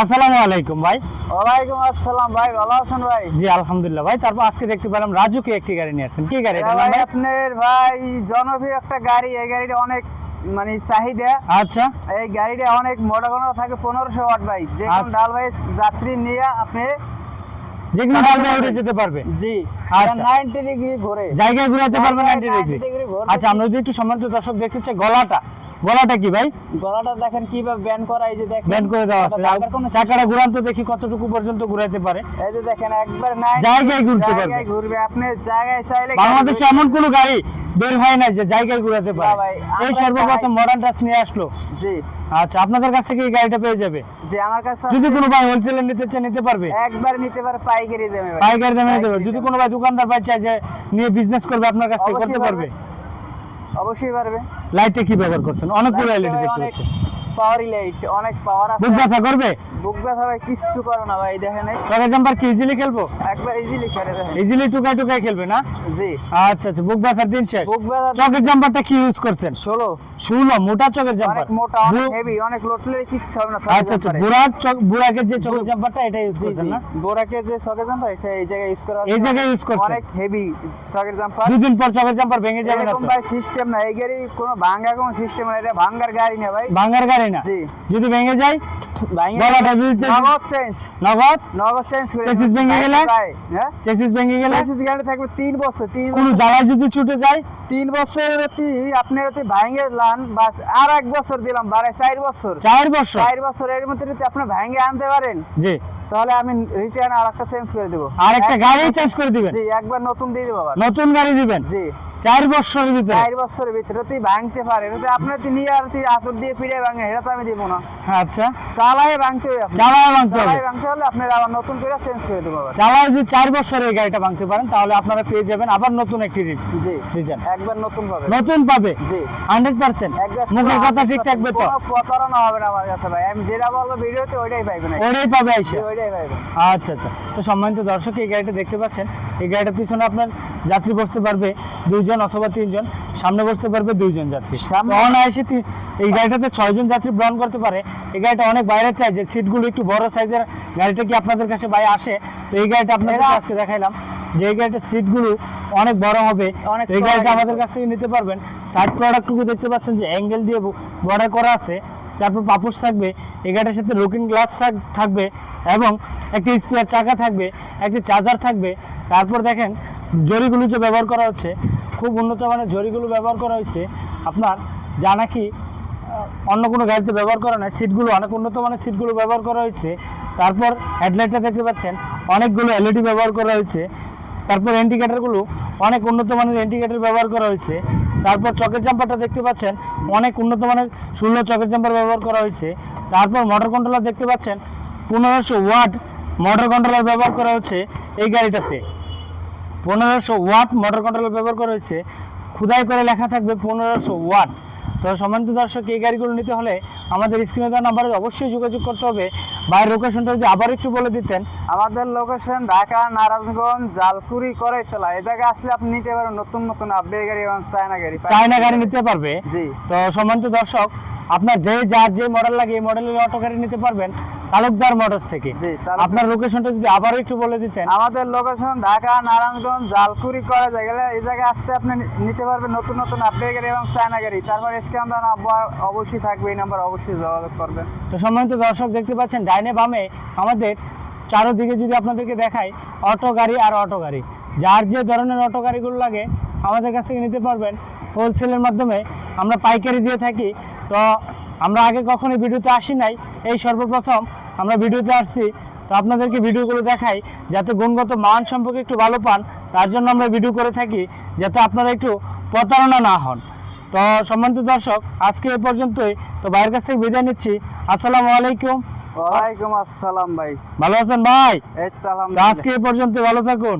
আসসালামু আলাইকুম ভাই। ওয়ালাইকুম আসসালাম ভাই ভালো আছেন ভাই? জি আলহামদুলিল্লাহ ভাই তারপর আজকে দেখতে পেলাম রাজুকে একটি গাড়ি নিয়ে আসছেন। কি গাড়ি ভাই আপনার ভাই জনপ্রিয় একটা গাড়ি এই গাড়িটা অনেক মানে চাহিদা। আচ্ছা। এই গাড়িটা অনেক মোটা কোনো থাকে পনেরোশো ওয়াট ভাই। যে কোন আচ্ছা। ডাল ভাই যাত্রী নিয়ে আপনি যেগুলো ডালবে উঠে যেতে পারবে। জি। আচ্ছা। ডিগ্রি ঘুরে। জায়গায় ঘুরাতে পারবে জায়গায় 90 ডিগ্রি 90 আচ্ছা আমরা যদি একটু সম্মানিত দর্শক দেখতে চাই গলাটা। গলাটা কি ভাই? গলাটা দেখেন কীভাবে করা এই যে দেখেন ব্যান্ড করে দেওয়া আছে। চাকাটা ঘুরান তো দেখি কতটুকু পর্যন্ত ঘুরাইতে পারে। এই যে দেখেন একবার নাই জায়গায় ঘুরতে পারবে। জায়গায় ঘুরবে। আপনি জায়গায় চাইলে বাংলাদেশে এমন কোনো গাড়ি বের হয় না যে জায়গায় ঘুরাতে পারে। এই সর্বপ্রথম মডার্ন টাচ নিয়ে আসলো। জি। আচ্ছা আপনাদের কাছ থেকে এই গাড়িটা পেয়ে যাবে। যে আমার কাছে যদি কোনো ভাই হোলসেলে নিতে চায় নিতে পারবে? একবার নিতে পারে পাইকারি ভাই। পাইকারি দামে নিতে পারবে। যদি দামে। কোনো ভাই দোকানদার ভাই চায় যে নিয়ে বিজনেস করবে আপনার কাছ থেকে করতে পারবে? অবশ্যই পারবে। লাইটে কি ব্যবহার করছেন? অনেকগুলো এলইডি দেখতে পাচ্ছি। পাওয়ারি লাইট অনেক পাওয়ার আছে। বুক ব্যথা করবে? বুক ব্যথা ভাই কিচ্ছু করো না ভাই দেখেন জাম্পার কি ইজিলি খেলব? একবার ইজিলি করে দেখেন। ইজিলি টুকাই টুকাই খেলবে না? জি। আচ্ছা আচ্ছা বুক ব্যথার দিন শেষ। বুক ব্যথা চকের জাম্পারটা কি ইউজ করছেন? ষোলো। ষোলো মোটা চকের জাম্পার অনেক মোটা অনেক হেভি অনেক লোটলে কিচ্ছু হবে না আচ্ছা আচ্ছা বুড়ার চক বুড়াকের যে চকের জাম্পারটা এটা ইউজ করছেন না? বোরাকে যে সকের জাম্পার এটা এই জায়গায় ইউজ করা এই জায়গায় use করছে? অনেক হেভি সকের জাম্পার দুদিন পর চকের জাম্পার ভেঙে যাবে না তো? ভাই সিস্টেম না এই গাড়ি কোনো ভাঙ্গার কোনো সিস্টেম না এটা ভাঙ্গার গাড়ি না ভাই। ভাঙার গাড়ি না। যদি ভেঙে যায় ভাঙ্গা গলাটা যদি নগদ চেঞ্জ নগদ? নগদ চেঞ্জ করে চেসিস ভেঙে গেলে? যায়, হ্যাঁ? চেসিস ভেঙে গেলে? চেসিস গাড়ি থাকবে তিন বছর তিন কোনো জ্বালায় যদি ছুটে যায়? তিন বছর অতি আপনি অতি ভাঙ্গে লান বাস আর এক বছর দিলাম বারে বছর। চার বছর? বছর এর মধ্যে যদি আপনি আনতে পারেন জি। তাহলে আমি রিটার্ন আর একটা চেঞ্জ করে দেবো। আর একটা গাড়ি চেঞ্জ করে দিবেন। জি একবার নতুন দিয়ে দেবো আবার। নতুন গাড়ি দিবেন? জি। চার বছরের ভিতরে? চার বছরের ভিতরে তুই ভাঙতে পারে। তুই তুই নিয়ে আর তুই দিয়ে পিড়ে ভাঙে তো আমি দিব না। আচ্ছা। চালাই ভাঙতে হবে চালায় ভাঙতে হবে। ভাঙতে হলে আপনার আবার নতুন করে চেঞ্জ করে দেবো চালায় যদি চার বছরের গাড়িটা ভাঙতে পারেন তাহলে আপনারা পেয়ে যাবেন আবার নতুন একটি জি। একবার নতুন পাবে। নতুন পাবে? জি। হান্ড্রেড পার্সেন্ট একবার মুখের কথা ঠিক থাকবে তো? কোনো প্রতারণা হবে না আমার কাছে ভাই। আমি যেটা বলব ভিডিওতে ওইটাই পাইবেন ওটাই পাবে আইসা? ওইটাই আচ্ছা আচ্ছা। তো সম্মানিত দর্শক এই গাড়িটা দেখতে পাচ্ছেন। এই গাড়িটার পিছনে আপনার যাত্রী বসতে পারবে। দুইজন অথবা তিনজন সামনে বসতে পারবে দুইজন যাত্রী। অনায়াসে এই গাড়িটাতে ছয়জন যাত্রী বহন করতে পারে। এই গাড়িটা অনেক বাইরে চাই যে সিটগুলো একটু বড় সাইজের গাড়িটা কি আপনাদের কাছে ভাই আসে? তো এই গাড়িটা আপনাদের আজকে দেখাইলাম। যে এই গাড়িটার সিটগুলো অনেক বড় হবে। এই গাড়িটা আমাদের কাছ থেকে নিতে পারবেন। সাইড প্রোডাক্টটুকু দেখতে পাচ্ছেন যে অ্যাঙ্গেল দিয়ে বর্ডার করা আছে। তারপর পাপুস থাকবে। এই গাড়িটার সাথে লুকিং গ্লাস থাকবে এবং একটি স্পেয়ার চাকা থাকবে একটি চার্জার থাকবে। তারপর দেখেন জরিগুলো যে ব্যবহার করা হচ্ছে খুব উন্নত মানের জরিগুলো ব্যবহার করা হয়েছে। আপনার যা নাকি অন্য কোনো গাড়িতে ব্যবহার করা নয়, সিটগুলো, অনেক উন্নত মানের সিটগুলো ব্যবহার করা হয়েছে। তারপর হেডলাইটটা দেখতে পাচ্ছেন, অনেকগুলো এলইডি ব্যবহার করা হয়েছে। তারপর ইন্ডিকেটারগুলো অনেক উন্নত মানের ইন্ডিকেটার ব্যবহার করা হয়েছে। তারপর চকের জাম্পারটা দেখতে পাচ্ছেন, অনেক উন্নত মানের ষোলো চকের জাম্পার ব্যবহার করা হয়েছে। তারপর মোটর কন্ট্রোলার দেখতে পাচ্ছেন, পনেরোশো ওয়াট মোটর কন্ট্রোলার ব্যবহার করা হচ্ছে এই গাড়িটাতে। পনেরোশো ওয়াট মোটর কন্ট্রোলার ব্যবহার করা হয়েছে। খুদাই করে লেখা থাকবে পনেরোশো ওয়াট। তো সম্মানিত দর্শক এই গাড়িগুলো নিতে হলে আমাদের স্ক্রিনে দেওয়া নাম্বারে অবশ্যই যোগাযোগ করতে হবে। বাইরের লোকেশনটা যদি আবার একটু বলে দিতেন। আমাদের লোকেশন ঢাকা নারায়ণগঞ্জ জালকুড়ি করাইতলা। এই জায়গায় আসলে আপনি নিতে পারেন নতুন নতুন আপডেট গাড়ি এবং চায়না গাড়ি চায়না গাড়ি নিতে পারবে। জি। তো সম্মানিত দর্শক আপনার যে যার যে মডেল লাগে এই মডেলের অটো গাড়ি নিতে পারবেন। তালুকদার মোটরস থেকে। আপনার লোকেশনটা যদি আবার একটু বলে দিতেন। আমাদের লোকেশন ঢাকা নারায়ণগঞ্জ জালকুড়ি করা যায় গেলে এই জায়গায় আসতে আপনি নিতে পারবেন নতুন নতুন আপডেট গাড়ি এবং চায়না গাড়ি। তারপর স্ক্যান দেওয়া নাম্বার অবশ্যই থাকবে এই নাম্বার অবশ্যই যোগাযোগ করবেন। তো সম্মানিত দর্শক দেখতে পাচ্ছেন ডাইনে বামে আমাদের চারোদিকে যদি আপনাদেরকে দেখাই অটো গাড়ি আর অটো গাড়ি। যার যে ধরনের অটো গাড়িগুলো লাগে আমাদের কাছ থেকে নিতে পারবেন। হোলসেলের মাধ্যমে আমরা পাইকারি দিয়ে থাকি। তো আমরা আগে কখনো ভিডিওতে আসি নাই। এই সর্বপ্রথম আমরা ভিডিওতে আসছি। তো আপনাদেরকে ভিডিওগুলো দেখাই যাতে গুণগত মান সম্পর্কে একটু ভালো পান। তার জন্য আমরা ভিডিও করে থাকি যাতে আপনারা একটু প্রতারণা না হন। তো সম্মানিত দর্শক আজকে এ পর্যন্তই। তো ভাইয়ের কাছ থেকে বিদায় নিচ্ছি। আসসালামু আলাইকুম। ওয়ালাইকুম আসসালাম ভাই। ভালো আছেন ভাই? এই তো আজকে এ পর্যন্ত ভালো থাকুন।